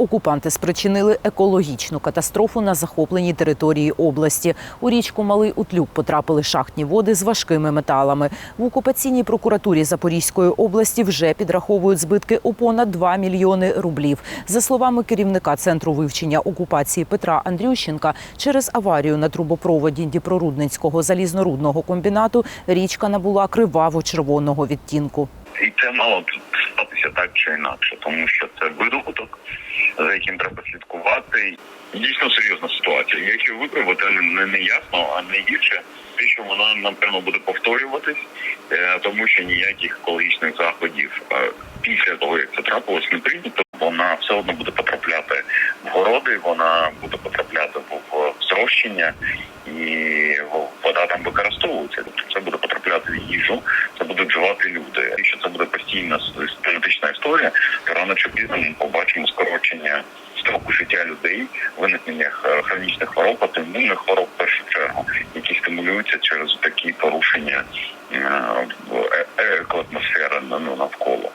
Окупанти спричинили екологічну катастрофу на захопленій території області. У річку Малий Утлюк потрапили шахтні води з важкими металами. В окупаційній прокуратурі Запорізької області вже підраховують збитки у понад 2 мільйони рублів. За словами керівника центру вивчення окупації Петра Андрющенка, через аварію на трубопроводі Дніпрорудненського залізнорудного комбінату річка набула криваво-червоного відтінку. І це мало тут статися так чи інакше, тому що це видобуток, яким треба слідкувати. Дійсно серйозна ситуація. Якщо виправити, не, не ясно, а найгірше те, що вона напевно буде повторюватись, е, тому що ніяких екологічних заходів е, після того, як це трапилось, не прийнято. Вона все одно буде потрапляти в городи, вона буде потрапляти в зрощення, і вода там використовується. Тобто це буде потрапляти в їжу, це будуть вживати люди. Якщо це буде постійна політична історія, то рано чи пізно ми побачимо скорочення строку життя людей, виникнення хронічних хвороб, автоімунних хвороб в першу чергу, які стимулюються через такі порушення е, в- е- екоатмосфери ну, навколо.